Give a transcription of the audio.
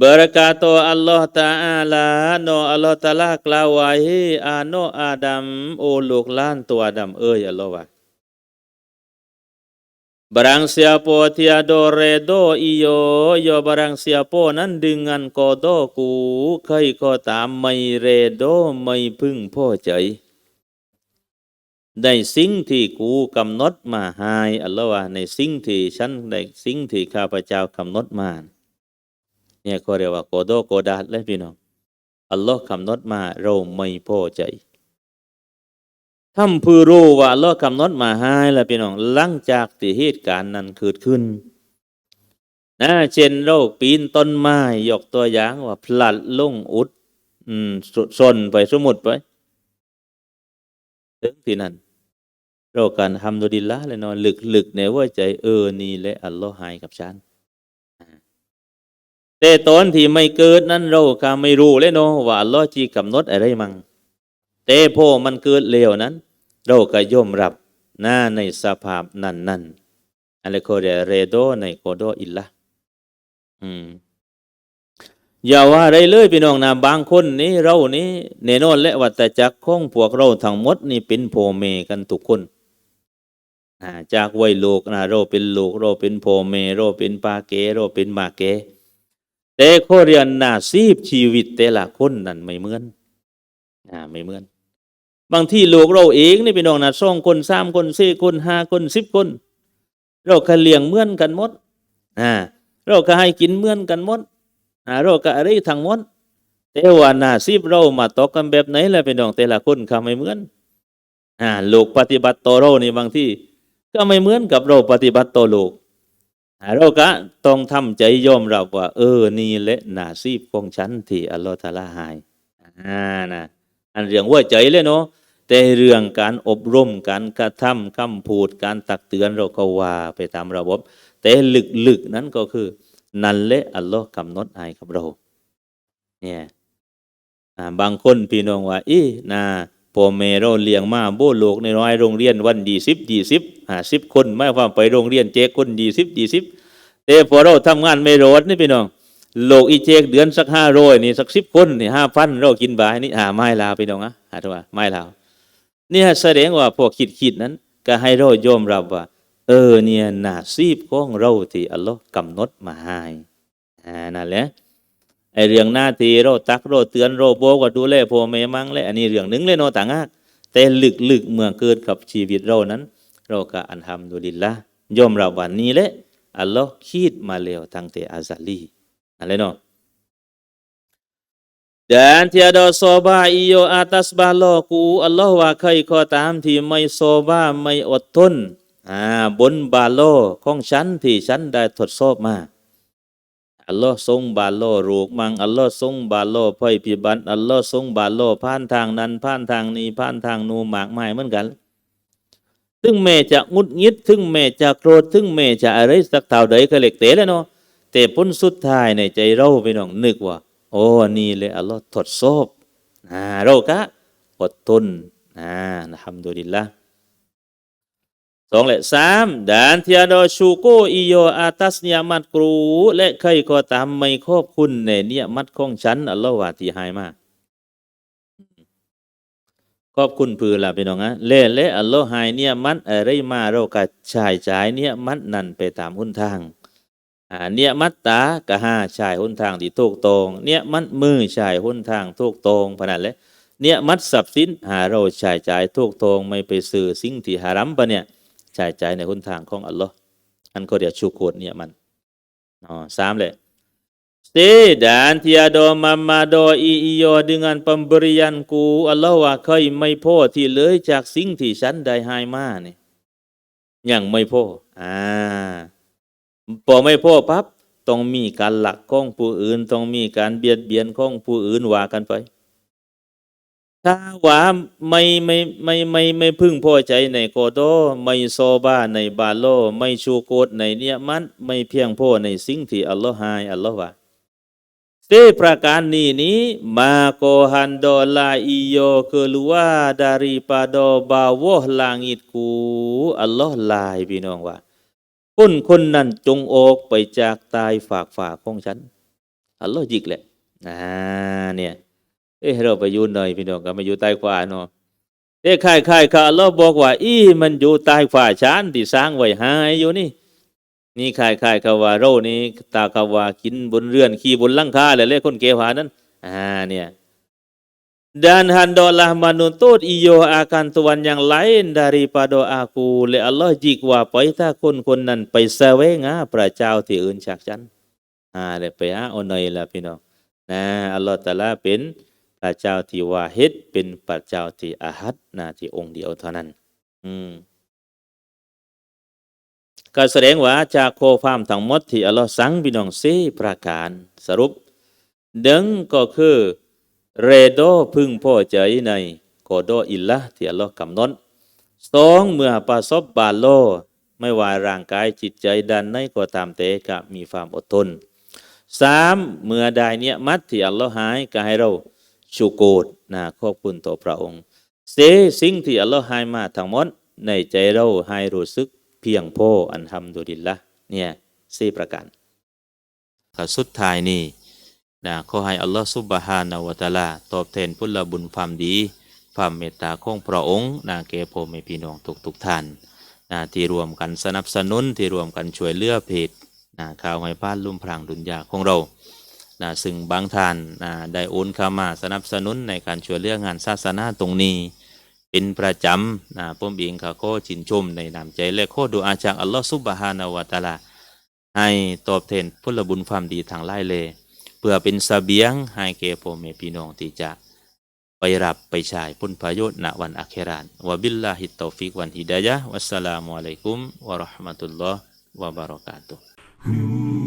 Berkata Allah Ta'ala no Allah Ta'ala กล่าวไว้อาโนอาดัมโอลูกล้านตัวดัมเอ้ยอัลลอฮ์ว่า Barang siapa tiada redo iyo yo barang siapa nan dengan kodoku ใครก็ตามไม่เรโดไม่พึงพอใจในสิ่งที่กูกำหนดมาให้อัลลอฮ์ว่าในสิ่งที่ฉันในสิ่งที่ข้าพเจ้ากำหนดมา เนี่ยก็เรียกว่าโกโดโกดาดเลยพี่น้อง อัลลอฮ์กำหนดมาเราไม่พอใจทำผู้รู้ว่าอัลลอฮ์กำหนดมาให้แล้วพี่น้อง หลังจากที่เหตุการณ์นั้นเกิดขึ้นนะเช่นเราปีนต้นไม้ยกตัวอย่างว่า พลัดลงอุด อืมสนไปสมุดไปถึงที่นั่นเราการทำดุดิลละเลยนอนลึกๆในว่าใจเออนี่และอัลลอฮ์ให้กับฉัน แต่ตอนที่ไม่เกิดนั้นเราก็ไม่รู้เลยเนาะว่าลอจีกำหนดอะไรมั่งแต่พอมันเกิดเร็วนั้น เราก็ย่อมรับหน้าในสภาพนั้นนั้นอะไรก็เรียเรโดในโคโดอิลละอืมอย่าว่าอะไรเลยพี่น้องนะบางคนนี่เรานี่เนนอนและวัตจักรของพวกเราทั้งหมดนี่เป็นพ่อแม่กันทุกคนจากวัยลูกนะเราเป็นลูกเราเป็นพ่อแม่เราเป็นปาเก เราเป็นมาเก แต่ข้อเรียนนาซีบชีวิตแต่ละคนนั่นไม่เหมือนอ่าไม่เหมือน บางที่ลูกเราเองนี่พี่น้องนะสองคนสามคนสี่คนห้าคนสิบคน เราก็เลี้ยงเหมือนกันหมดอ่าเราก็ให้กินเหมือนกันหมดอ่าเราก็อะไรทั้งหมดแต่ว่านาซีบเรามาตกกันแบบไหนแล่ะพี่น้องแต่ละคนก็ไม่เหมือนอ่าลูกปฏิบัติต่อเรานี่บางที่ก็ไม่เหมือนกับเราปฏิบัติต่อลูก เราก็ต้องทำใจยอมรับว่า เออ นี่แหละนาซีบของฉันที่อัลลอฮฺตะอาลาให้อ่านะอันเรื่องว่าใจเลยเนาะแต่เรื่องการอบรมการกระทำคำพูดการตักเตือนเราก็ว่าไปตามระบบ แต่ลึกๆนั้นก็คือ นั่นแหละอัลลอฮ์กำหนดให้กับเราเนี่ยบางคนพี่น้องว่าอีนะ พ่อแม่เราเลี้ยงมาโบโลกในน้อยโรงเรียนวันดีสิบดีสิบห้าสิบคนไม่ว่าไปโรงเรียนเจ๊คนดีสิบดีสิบแต่พอเราทำงานไม่รอดนี่พี่น้องโลกอีเจกเดือนสักห้าร้อยนี่สักสิบคนนี่ห้าพันเรากินบายนี่อ่าไม่ลาพี่น้องอะหาตัวไม่ลาวเนี่ยแสดงว่าพวกคิดคิดนั้น ก็ให้เรายอมรับว่า เออเนี่ยนาซีบของเราที่อัลลอฮ์กำหนดมาให้อ่านั่นแหละ ไอเรื่องหน้าที่เรตักเรเตือนเรโบกว่าดูแลพ่อแม่มั่งและอันนี้เรื่องหนึ่งเลยเนาะต่างหากแต่ลึกๆเมื่อเกิดกับชีวิตเรานั้น เราก็อันทำดูดิละยอมรับวันนี้แหละอัลลอฮ์คิดมาแล้วตั้งแต่อาซาลีอะไรเนาะ Dan tiada soba iyo atas baloku Allah ว่าใครก็ตามที่ไม่โซบาไม่อดทนอ่าบนบาโลของฉันที่ฉันได้ทดสอบมา อัลลอฮ์ทรงบาโลรูกมังอัลลอฮ์ทรงบาโลพ่อยพิบันอัลลอฮ์ทรงบาโลผ่านทางนั้นผ่านทางนี้ผ่านทางนูหมากไม้เหมือนกันถึงแม่จะงุดงิดถึงแม่จะโกรธถึงแม่จะอะไรสักเท่าใดก็เล็กเตะแล้วเนาะแต่ผลสุดท้ายในใจเราไปน้องนึกว่า โอ้นี่เลยอัลลอฮ์ทดสอบอ่าเราก็อดทนอ่านะฮัมดุลิลละ สองและสามดานที่ดอชูโกอิโยอาตัสเนียมัดกรู และใครก็ตามไม่ขอบคุณในเนียมัดของฉัน อัลลอฮ์วาที่ให้มาขอบคุณพือละพี่น้องนะเล่และอัลลอฮ์ให้เนี่ยมัดอะไรมาเราก็ชายจ่ายเนี่ยมัดนั่นไปตามหุนทางอ่าเนี่ยมัดตากะห้าชายหุนทางที่ถูกตรงเนี่ยมัดมือชายหุนทางถูกตรงพนันเลยเนี่ยมัดทรัพย์สินหาเราชายจ่ายถูกตรงไม่ไปซื้อสิ่งที่หารัมปะเนี่ย ชายจ่ายในหนทางของอัลลอฮ์อันก็เดียวชูโกดเนี่ยมันอ๋อสามเลย Se dan tiada mamado iyo dengan pemberianku Allah ว่าเคยไม่พอที่เลยจากสิ่งที่ฉันได้ให้มาเนี่ยยังไม่พออ่าพอไม่พอปั๊บต้องมีการหลักของผู้อื่น ต้องมีการเบียดเบียนของผู้อื่นว่ากันไป ถ้าว่าไม่ไม่ไม่ไม่ไม่พึ่งพอใจในโกโดไม่โซบ้าในบาโล ไม่ชูโกดในเนียมันไม่เพียงพอในสิ่งที่อัลลอฮ์ให้อัลลอฮ์ว่าเตประการนี้นี้มาโกฮันโดลาอิโย keluar daripada bawah langitku อัลลอฮ์ลายพี่น้องว่าคนคนนั้นจงออกไปจากตายฝากฝากของฉันอัลลอฮ์จิกแหละอ่าเนี่ย เอ้เราไปอยู่หน่อยพี่น้องก็มาอยู่ใต้ขวาเนาะเอ้ค่ายค่ายค่ะอัลลอฮ์บอกว่า อีมันอยู่ใต้ขวาชานที่สร้างไว้ให้อยู่นี่ นี่ค่ายค่ายๆเขาว่าเรานี่ตาเขาว่ากินบนเรือนขี่บนลังคาเลยเลยคนเกวานั้น อ่าเนี่ย Dan hendalah menuntut iyo akan Tuhan yang lain daripada aku. Le Allah jika paita kun kun nan ไปแสวงหาพระเจ้าที่อื่นจ ป้าเป็นพระเจ้าที่วาฮิดเป็นพระเจ้าที่อาหัดนะที่องค์เดียวเท่านั้น อืมก็แสดงว่าจากโคฟามทั้งหมดที่อัลลอฮ์สั่งพี่น้องสี่ประการสรุปดึงก็คือเรโดพึงพอใจในกอโดอิลละที่อัลลอฮ์กำหนดสองเมื่อประสบบาโล ไม่ว่าร่างกายจิตใจดันในก็ตามเตกะมีความอดทนสามเมื่อได้เนี่ยมัดที่อัลลอฮ์ให้ก็ให้เรา ชูโกรธนะขอบคุณต่อพระองค์เสสิ่งที่อัลลอฮ์ให้มาทั้งหมดในใจเราให้รู้สึกเพียงพออันทำดุลิลละเนี่ยสี่ประการก็สุดท้ายนี่นะขอให้อัลลอฮฺซุบฮานาวะตะอาลา ตอบแทนพุทธบุญความดี ความเมตตาของพระองค์นะแก่พ่อแม่พี่น้องทุกทุกท่านนะที่รวมกันสนับสนุนที่รวมกันช่วยเหลือเพจนะข่าวให้พานลุ่มพรางดุนยาของเรา นะซึ่งบางท่านนะได้โอนเข้ามาสนับสนุนในการช่วยเหลืองานศาสนาตรงนี้ เป็นประจำนะผมเองก็ขอชินชมในนามใจและขอดูอาจากอัลลอฮฺซุบฮานาวะตาลาให้ตอบแทนพุทธบุญความดีทางไล่เลยเพื่อเป็นสเสบียงให้แก่พ่อแม่พี่น้องที่จะไปรับไปใช้ผลประโยชน์ณวันอาครานวะบิลลาฮิตตอฟิกวันฮิดายะวัสสลามุอะลัยกุมวะราะห์มะตุลลอฮ์วะบะเราะกาตุฮ์